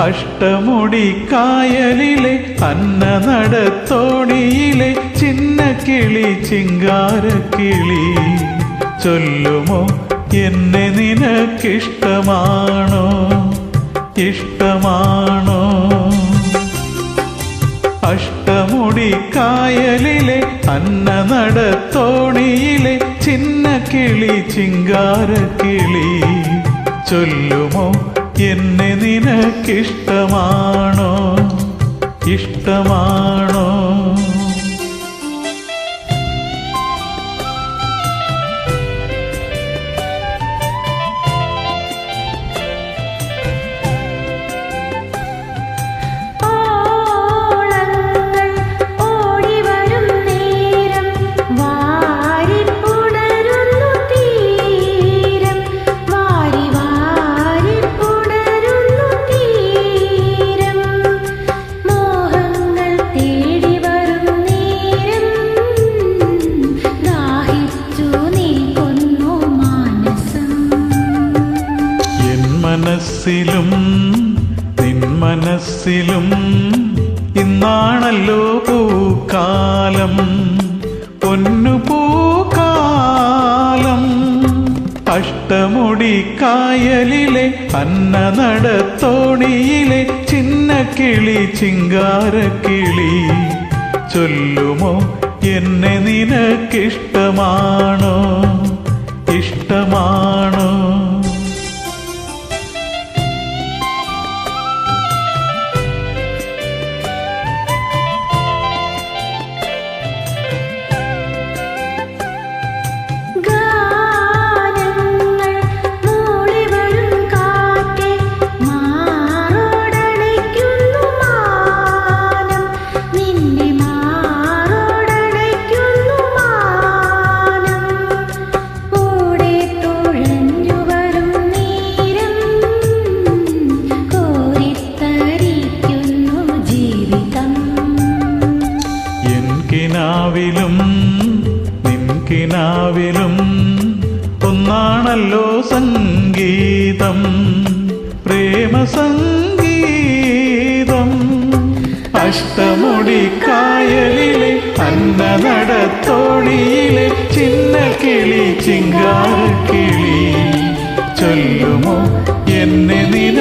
അഷ്ടമുടി കായലിലെ അന്നനടത്തോണിയിലെ ചിന്ന കിളി ചിങ്കാരക്കിളി ചൊല്ലുമോ എന്നെ നിനക്കിഷ്ടമാണോ? ഇഷ്ടമാണോ? അഷ്ടമുടി കായലിലെ അന്നനടത്തോണിയിലെ ചിന്ന കിളി ചിങ്കാരക്കിളി ചൊല്ലുമോ എന്നെ നിനക്കിഷ്ടമാണോ? ഇഷ്ടമാണോ മനസ്സിലും നിൻ മനസ്സിലും ഇന്നാണല്ലോ പൂക്കാലം. പൊന്നു പൂക്കാലം അഷ്ടമുടി കായലിലെ അന്നനടത്തോണിയിലെ ചിന്ന കിളി ചിങ്കാരക്കിളി. ചൊല്ലുമോ എന്നെ നിനക്കിഷ്ടമാണോ? ഇഷ്ടമാണോ കിനാവിലും നിൻ കിനാവിലും ഒന്നാണല്ലോ സംഗീതം പ്രേമസംഗീതം അഷ്ടമുടി കായലിലെ അന്നനടത്തോണിയിലെ ചിന്ന കിളി ചിങ്കാരക്കിളി ചൊല്ലുമോ എന്നെ നിന